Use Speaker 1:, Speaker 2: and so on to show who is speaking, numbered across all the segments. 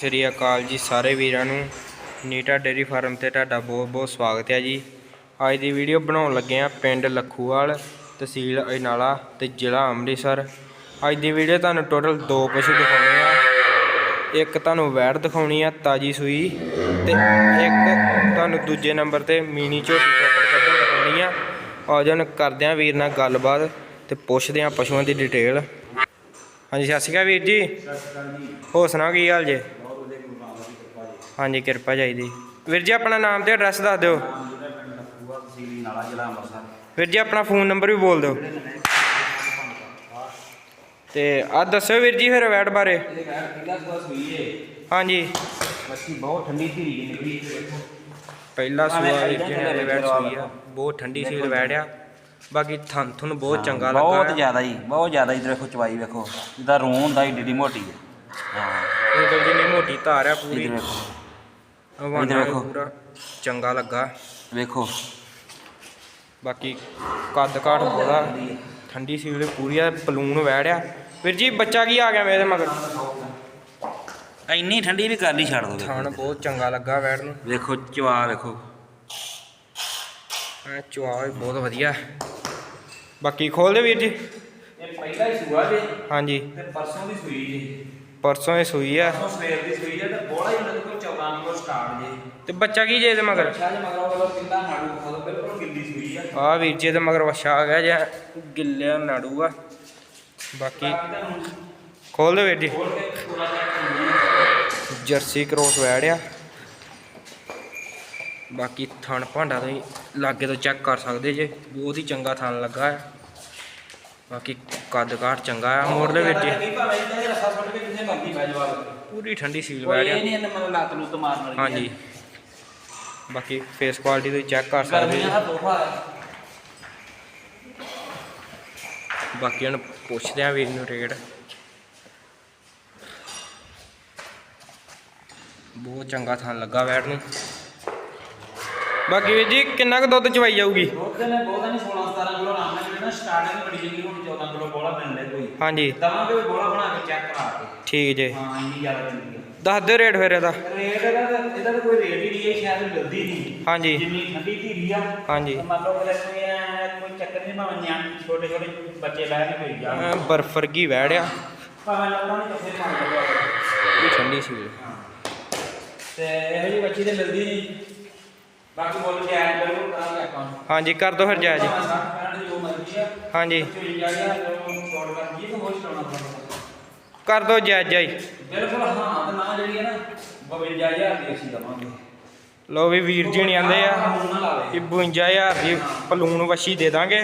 Speaker 1: ਸ੍ਰੀ ਅਕਾਲ ਜੀ ਸਾਰੇ ਵੀਰਾਂ ਨੂੰ। ਨੀਟਾ ਡੇਰੀ ਫਾਰਮ ਤੇ ਤੁਹਾਡਾ ਬਹੁਤ ਬਹੁਤ ਸਵਾਗਤ ਹੈ ਜੀ। ਅੱਜ ਦੀ ਵੀਡੀਓ ਬਣਾਉਣ ਲੱਗੇ ਆ ਪਿੰਡ ਲੱਖੂਵਾਲ ਤਹਿਸੀਲ ਅਜਨਾਲਾ ਤੇ ਜ਼ਿਲ੍ਹਾ ਅੰਮ੍ਰਿਤਸਰ। ਅੱਜ ਦੀ ਵੀਡੀਓ ਤੁਹਾਨੂੰ ਟੋਟਲ ਦੋ ਪਸ਼ੂ ਦਿਖਾਉਣੇ ਆ। ਇੱਕ ਤੁਹਾਨੂੰ ਵੈੜ ਦਿਖਾਉਣੀ ਆ ਤਾਜੀ ਸੂਈ ਤੇ ਇੱਕ ਤੁਹਾਨੂੰ ਦੂਜੇ ਨੰਬਰ ਤੇ ਮੀਨੀ ਝੋਟੀ ਟੋਕਰ ਕੱਢਣ ਦਿਖਾਉਣੀ ਆ। ਆ ਜਾਣ ਕਰਦੇ ਆ ਵੀਰ ਨਾਲ ਗੱਲਬਾਤ ਤੇ ਪੁੱਛਦੇ ਆ ਪਸ਼ੂਆਂ ਦੀ ਡਿਟੇਲ। ਹਾਂਜੀ ਸਤਿ ਸ਼੍ਰੀ ਅਕਾਲ ਵੀਰ ਜੀ। ਹੋਰ ਸੁਣਾਓ ਕੀ ਹਾਲ ਜੇ? ਹਾਂਜੀ ਕਿਰਪਾ ਚਾਹੀਦੀ ਵੀਰ ਜੀ ਆਪਣਾ ਨਾਮ ਤੇ ਐਡਰੈਸ ਦੱਸ ਦਿਓ। ਵੀਰ ਜੀ ਆਪਣਾ ਫੋਨ ਨੰਬਰ ਵੀ ਬੋਲ ਦਿਓ। ਤੇ ਆ ਦੱਸਿਓ ਵੀਰ ਜੀ ਫਿਰ ਵੈਟ ਬਾਰੇ। ਹਾਂਜੀ।
Speaker 2: ਮੱਛੀ ਬਹੁਤ ਠੰਡੀ ਧੀਰੀ ਨਿਕਲੀ
Speaker 1: ਪਹਿਲਾ ਸੂਆ ਵੀਰ ਜੀ ਨੇ ਵੈਟ ਸੂਈ ਆ। ਬਹੁਤ ਠੰਡੀ ਸੀਲ ਵੈਟ ਆ। ਬਾਕੀ ਥਣ ਥੁਣ ਬਹੁਤ ਚੰਗਾ
Speaker 2: ਬਹੁਤ
Speaker 1: ਲੱਗਾ
Speaker 2: ਜ਼ਿਆਦਾ ਜੀ ਬਹੁਤ ਜ਼ਿਆਦਾ ਇਧਰ ਵੇਖੋ ਚਵਾਈ ਵੇਖੋ। ਜਿੱਦਾਂ ਰੂੰ ਹੁੰਦਾ ਏਡੀ ਏਡੀ ਮੋਟੀ ਹੈ ਹਾਂ।
Speaker 1: ਇਹ ਜਿੰਨੀ ਮੋਟੀ ਧਾਰ ਆ ਪੂਰੀ। ਹਵਾਨਾ ਵੀ
Speaker 2: ਵੇਖੋ।
Speaker 1: ਪੂਰਾ ਚੰਗਾ ਲੱਗਾ।
Speaker 2: ਵੇਖੋ।
Speaker 1: ਬਾਕੀ ਕੱਦ ਕਾਠ ਬੋਲਾ ਠੰਡੀ ਸੀਲ ਪੂਰੀ ਆ ਪਲੂਨ ਵੈੜਿਆ ਵੀਰ ਜੀ ਬੱਚਾ ਕੀ ਆ ਗਿਆ ਮੇਰੇ ਮਗਰ?
Speaker 2: ਇੰਨੀ ਠੰਡੀ ਵੀ ਕਰ ਲਈ ਛੱਡ ਦੋ।
Speaker 1: ਥਣ ਬਹੁਤ ਚੰਗਾ ਲੱਗਾ ਵੈੜ ਨੂੰ।
Speaker 2: ਵੇਖੋ ਚਵਾ ਵੇਖੋ।
Speaker 1: ਐ ਚੁਆ ਵੀ ਬਹੁਤ ਵਧੀਆ। ਬਾਕੀ ਖੋਲ ਦੇ ਵੀਰ ਜੀ।
Speaker 2: ਇਹ ਪਹਿਲਾ ਹੀ ਸੂਆ ਜੇ।
Speaker 1: ਹਾਂਜੀ।
Speaker 2: ਤੇ ਪਰਸੋਂ ਦੀ ਸੂਈ ਜੇ।
Speaker 1: ਪਰਸੋਂ ਇਹ ਸੂਈ ਆ।
Speaker 2: ਪਰਸੋਂ ਸਵੇਰ ਦੀ ਸੂਈ ਜੇ ਤੇ ਬੋਲਾ ਹੀ ਉਹਨਾਂ ਕੋਲ 14 ਕਿਲੋ ਸਟਾਰਟ ਜੇ।
Speaker 1: ਤੇ ਬੱਚਾ ਕੀ ਜੇ ਇਹਦੇ ਮਗਰ?
Speaker 2: ਸ਼ਾਹ ਜੇ ਮਗਰੋਂ ਵੱਲੋਂ ਕਿੰਨਾ ਨਾੜੂ ਖਾ ਲਓ ਬਿਲਕੁਲ ਗਿੱਲੀ ਸੂਈ ਆ।
Speaker 1: ਆ ਵੀਰ ਜੀ ਇਹਦੇ ਮਗਰ ਵਛਾ ਆ ਗਿਆ ਜਾਂ ਗਿੱਲਿਆ ਨਾੜੂ ਆ। ਬਾਕੀ ਖੋਲ ਦੇ ਵੀਰ ਜੀ। ਜਰਸੀ ਕ੍ਰੋਸ ਵੈੜ ਆ। ਬਾਕੀ ਥਣ ਭਾਂਡਾ ਤੁਸੀਂ ਲਾਗੇ ਤੋਂ ਚੈੱਕ ਕਰ ਸਕਦੇ ਜੇ ਬਹੁਤ ਹੀ ਚੰਗਾ ਥਣ ਲੱਗਾ ਆ। ਬਾਕੀ ਕੱਦ ਕਾਠ ਚੰਗਾ ਆ ਮੋੜ ਦੇ ਵੀਰ
Speaker 2: ਜਿੱਥੇ ਮਰਦੀ
Speaker 1: ਪੂਰੀ ਠੰਡੀ ਸੀਲ
Speaker 2: ਕੋਈ
Speaker 1: ਵੈੜ
Speaker 2: ਇਹ ਨਹੀਂ ਇਹਨੇ ਮੈਨੂੰ ਲੱਤ ਲੁੱਤ ਮਾਰਨ ਵਾਲੀ
Speaker 1: ਹਾਂਜੀ। ਬਾਕੀ ਫੇਸ ਕੁਆਲਿਟੀ ਤੁਸੀਂ ਚੈੱਕ ਕਰ ਸਕਦੇ
Speaker 2: ਗਰਮੀਆਂ ਦਾ ਤੋਹਫਾ ਹੈ।
Speaker 1: ਬਾਕੀ ਹੁਣ ਪੁੱਛਦੇ ਆ ਵੀਰ ਨੂੰ ਰੇਟ। ਬਹੁਤ ਚੰਗਾ ਥਾਂ ਲੱਗਾ ਵੈਟ ਨੂੰ। ਬਾਕੀ ਵੀਰ ਜੀ ਕਿੰਨਾ ਕੁ ਦੁੱਧ ਚਵਾਈ ਜਾਊਗੀ?
Speaker 2: ਦੁੱਧ ਨੇ ਬਹੁਤਾ ਨਹੀਂ 16 17 ਕਿਲੋ ਆਰਾਮ ਨਾਲ ਜਿਹੜੇ ਨਾ ਸਟਾਰਟਿੰਗ ਬੜੀ ਜੰਗੀ ਹੁਣ 14 ਕਿਲੋ ਬੋਲਾ ਮਿਲਦੇ ਕੋਈ।
Speaker 1: ਹਾਂਜੀ।
Speaker 2: ਦਵਾਂਗੇ ਵੀ ਬੋਲਾ ਬਣਾ ਕੇ ਚੈੱਕ ਕਰਾ ਕੇ।
Speaker 1: ਠੀਕ ਜੇ।
Speaker 2: ਹਾਂ ਇੰਨੀ ਜ਼ਿਆਦਾ ਚੰਗੀ ਹੈ
Speaker 1: ਦੱਸ ਦਿਓ ਰੇਟ ਫਿਰ ਇਹਦਾ।
Speaker 2: ਰੇਟ ਇਹਦਾ ਤਾਂ ਇਹਦਾ ਕੋਈ ਰੇਟ ਹੀ ਨਹੀਂ ਇਹ ਸ਼ਾਇਦ ਮਿਲਦੀ ਨਹੀਂ।
Speaker 1: ਹਾਂਜੀ।
Speaker 2: ਜਿੰਨੀ ਠੰਡੀ ਧੀਰੀ ਆ।
Speaker 1: ਹਾਂਜੀ।
Speaker 2: ਤੇ ਮੰਨ ਲਓ ਕਿ ਕੋਈ ਕੋਈ ਚੱਕਰ ਨਹੀਂ ਭਾਵੇਂ ਨਿਆਣ ਛੋਟੇ ਛੋਟੇ ਬੱਚੇ ਬਹਿ ਕੇ ਪਈ ਜਾਣ।
Speaker 1: ਅਹ ਬਰਫ ਵਰਗੀ ਵੈੜ ਆ
Speaker 2: ਭਾਵੇਂ ਲੱਤਾਂ ਨਹੀਂ ਕੱਥੇ ਪਾਣ ਲੱਗਾ
Speaker 1: ਠੰਡੀ ਸੀ।
Speaker 2: ਤੇ ਇਹੋ ਜਿਹੀ ਬੱਚੀ ਤੇ ਮਿਲਦੀ ਨਹੀਂ। ਬਾਕੀ ਕਰਾਂਗੇ ਆਪਾਂ
Speaker 1: ਹਾਂਜੀ ਕਰ ਦਿਓ ਫਿਰ ਜਾਇਜ਼ ਹਾਂਜੀ।
Speaker 2: ਕਰ
Speaker 1: ਦਿਓ ਜਾਇਜ਼ ਜਾਈ
Speaker 2: ਬਿਲਕੁਲ ਹਾਂ ਤੇ ਨਾ ਜਿਹੜੀ ਹੈ ਨਾ 52000 ਦੀ ਅਸੀਂ ਦਵਾਂਗੇ।
Speaker 1: ਲੋ ਵੀ ਵੀਰ ਜੀ ਨਹੀਂ ਆਂਦੇ ਆ ਕਿ 52000 ਦੀ ਪਲੂਣ ਵਛੀ ਦੇ ਦਾਂਗੇ।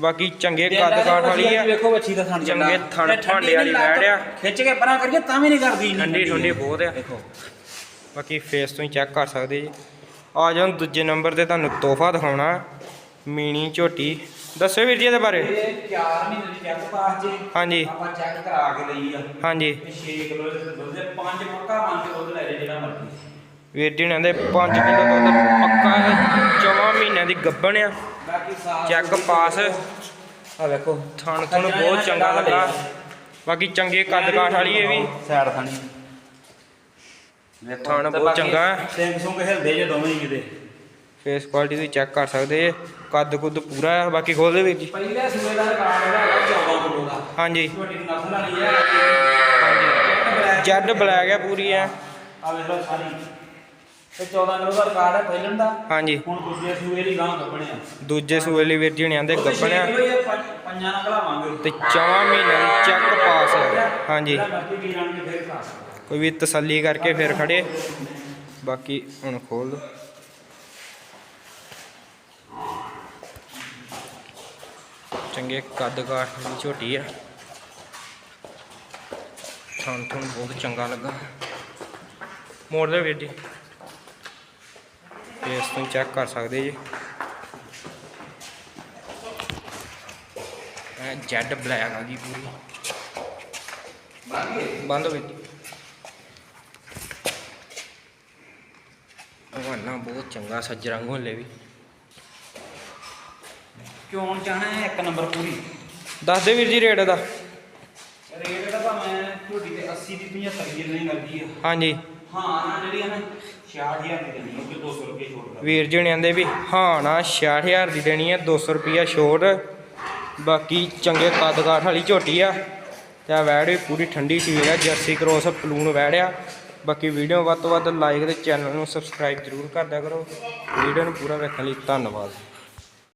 Speaker 1: ਬਾਕੀ ਚੰਗੇ ਕੱਦ ਕਾਠ ਵਾਲੀ ਆ।
Speaker 2: ਵੇਖੋ ਬੱਚੀ ਦਾ ਥਣ
Speaker 1: ਚੰਗੇ ਥਣ ਭਾਂਡੇ ਵਾਲੀ ਵੈੜ ਆ।
Speaker 2: ਖਿੱਚ ਕੇ ਪਰਾਂ ਕਰੀਏ ਤਾਂ ਵੀ ਨਹੀਂ ਕਰਦੀ
Speaker 1: ਠੰਡੀ ਠੰਡੀ। ਬਹੁਤ ਆ।
Speaker 2: ਦੇਖੋ।
Speaker 1: ਬਾਕੀ ਫੇਸ ਤੋਂ ਹੀ ਚੈੱਕ ਕਰ ਸਕਦੇ ਜੀ। ਆ ਜਾਓ ਦੂਜੇ ਨੰਬਰ ਤੇ ਤੁਹਾਨੂੰ ਤੋਹਫਾ ਦਿਖਾਉਣਾ। ਮੀਣੀ ਝੋਟੀ। ਦੱਸੋ ਵੀਰ ਜੀ ਇਹਦੇ ਬਾਰੇ।
Speaker 2: ਇਹ 4 ਮਹੀਨੇ ਦੀ ਚੈੱਕ ਪਾਸ ਜੇ।
Speaker 1: ਹਾਂਜੀ।
Speaker 2: ਆਪਾਂ ਚੈੱਕ ਕਰਾ ਕੇ ਲਈ ਆ।
Speaker 1: ਹਾਂਜੀ।
Speaker 2: ਇਹ 6 ਕਿਲੋ ਦੇ ਦੁੱਧ ਦੇ 5 ਪੱਕਾ ਮੰਨ ਕੇ ਦੁੱਧ ਲੈ ਜੇ ਜਿਹੜਾ ਮਰਜ਼ੀ।
Speaker 1: ਵੀਰ ਜੀ ਨੇ 5 ਕਿਲੋ ਦੁੱਧ ਪੱਕਾ ਚੌਵਾਂ ਮਹੀਨਿਆਂ ਦੀ ਗੱਬਣ ਆ। Check pass.
Speaker 2: ਆ ਵੇਖੋ
Speaker 1: ਥਣ ਥਣ ਬਹੁਤ ਚੰਗਾ ਲੱਗਾ। ਬਾਕੀ ਚੰਗੇ ਕੱਦ ਕਾਠ ਵਾਲੀ ਇਹ ਵੀ।
Speaker 2: ਸਾਈਡ ਥਣੀ ਵੇਖੋ
Speaker 1: ਥਣ
Speaker 2: ਤੇ
Speaker 1: ਬਹੁਤ
Speaker 2: ਬਾਕੀ
Speaker 1: ਚੰਗਾ। ਹੈ।
Speaker 2: ਸਿੰਘ ਸੁੰਗ ਹਿਲਦੇ ਜੇ ਦੋਵੇਂ ਹੀ ਕਿਤੇ।
Speaker 1: ਫੇਸ ਕੁਆਲਿਟੀ ਤੁਸੀਂ ਚੈੱਕ ਕਰ ਸਕਦੇ ਜੇ। ਕੱਦ ਕੁੱਦ ਪੂਰਾ ਆ ਬਾਕੀ ਖੋਲ ਦੇ ਵੀਰ ਜੀ
Speaker 2: ਪਹਿਲੇ ਸੂਏ ਦਾ ਰਿਕਾਰਡ ਇਹਦਾ ਹੈਗਾ 14 ਕਿਲੋ ਦਾ।
Speaker 1: ਹਾਂਜੀ।
Speaker 2: ਛੋਟੀ ਨਸਲ ਵਾਲੀ ਹੈ
Speaker 1: ਹਾਂਜੀ ਜੈਡ ਬਲੈਕ ਆ ਪੂਰੀ ਆ
Speaker 2: ਆ ਵੇਖ ਲਓ ਸਾਰੀ। ਤੇ 14 ਕਿਲੋ ਦਾ ਰਿਕਾਰਡ ਹੈ ਪਹਿਲਣ ਦਾ।
Speaker 1: ਹਾਂਜੀ।
Speaker 2: ਹੁਣ ਦੂਜੇ ਸੂਏ ਦੀ ਗਾਂ ਕੱਢਣਿਆ
Speaker 1: ਦੂਜੇ ਸੂਏ ਲਈ ਵੀਰ ਜੀ ਨੇ ਆਂਦੇ ਗੱਬਣਿਆ
Speaker 2: ਪੰਜਾਂ ਨਾਲ ਘਲਾਵਾਂਗੇ।
Speaker 1: ਤੇ ਚੌਵਾਂ ਮਹੀਨਿਆਂ ਦੀ ਚੈੱਕ ਪਾਸ ਆ ਹਾਂਜੀ।
Speaker 2: ਜਿਹੜਾ ਮਰਜ਼ੀ ਵੀਰ ਆਣ ਕੇ ਫੇਰ ਖਾ
Speaker 1: ਕੋਈ ਵੀ ਤਸੱਲੀ ਕਰਕੇ ਫਿਰ ਖੜੇ। ਬਾਕੀ ਹੁਣ ਖੋਲ ਦੋ। ਚੰਗੇ ਕੱਦ ਕਾਠ ਦੀ ਝੋਟੀ ਆ। ਥਣ ਥਣ ਬਹੁਤ ਚੰਗਾ ਲੱਗਾ। ਮੋੜ ਦੇ ਵੀਰ ਜੀ। ਫੇਸ ਤੋਂ ਚੈੱਕ ਕਰ ਸਕਦੇ ਜੀ। ਇਹ ਜੈਡ ਬਲੈਕ ਆ ਗਈ ਪੂਰੀ। ਬੰਦ ਹੋ ਗਈ। ਉਹ ਨਾ ਬਹੁਤ ਚੰਗਾ ਸੱਜਰੰਗ ਹੋਲੇ ਵੀ।
Speaker 2: ਕਿਉਂ ਚਾਹਣਾ ਹੈ ਇੱਕ ਨੰਬਰ ਪੂਰੀ?
Speaker 1: ਦੱਸ ਦੇ ਵੀਰ ਜੀ ਰੇਟ ਦਾ।
Speaker 2: ਰੇਟ ਦਾ ਭਾਵੇਂ ਝੋਟੀ ਤੇ 80 ਦੀ 75 ਦੀ ਨਹੀਂ ਕਰਦੀ ਆ।
Speaker 1: ਹਾਂਜੀ।
Speaker 2: ਹਾਂ ਨਾ ਜਿਹੜੀ ਆ ਨਾ 66000 ਦੀ ਦੇਣੀ ਉਹ 200 ਰੁਪਏ ਛੋੜ ਕਰ
Speaker 1: ਵੀਰ ਜੀ ਨੇ ਆਂਦੇ ਵੀ ਹਾਂ ਨਾ 66000 ਦੀ ਦੇਣੀ ਹੈ 200 ਰੁਪਿਆ ਛੋਟ। ਬਾਕੀ ਚੰਗੇ ਕੱਦ ਕਾਠ ਵਾਲੀ ਝੋਟੀ ਆ। ਤੇ ਆ ਵੈੜ ਵੀ ਪੂਰੀ ਠੰਡੀ ਸੀਲ ਆ ਜਰਸੀ ਕ੍ਰੋਸ ਪਲੂਨ ਵੈੜ ਆ ਬਾਕੀ ਵੀਡੀਓ ਵੱਧ ਤੋਂ ਵੱਧ ਲਾਈਕ ਤੇ ਚੈਨਲ ਨੂੰ ਸਬਸਕ੍ਰਾਈਬ ਜ਼ਰੂਰ ਕਰ ਕਰੋ। ਵੀਡੀਓ ਨੂੰ ਪੂਰਾ ਵੇਖਣ ਲਈ ਧੰਨਵਾਦ।